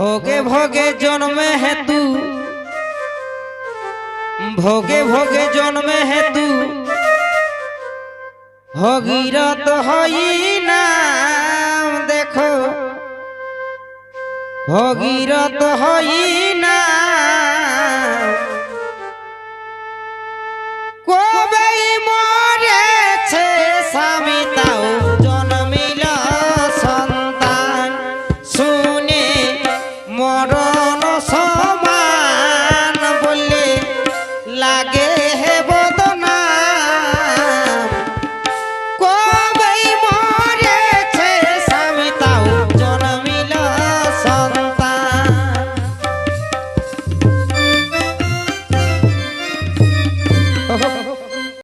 ভোগে ভোগে জন্মে হেতু ভোগে ভোগে জন্মে হেতু ভগীরথ হই না দেখো। ভগীরথ হই না কবে মা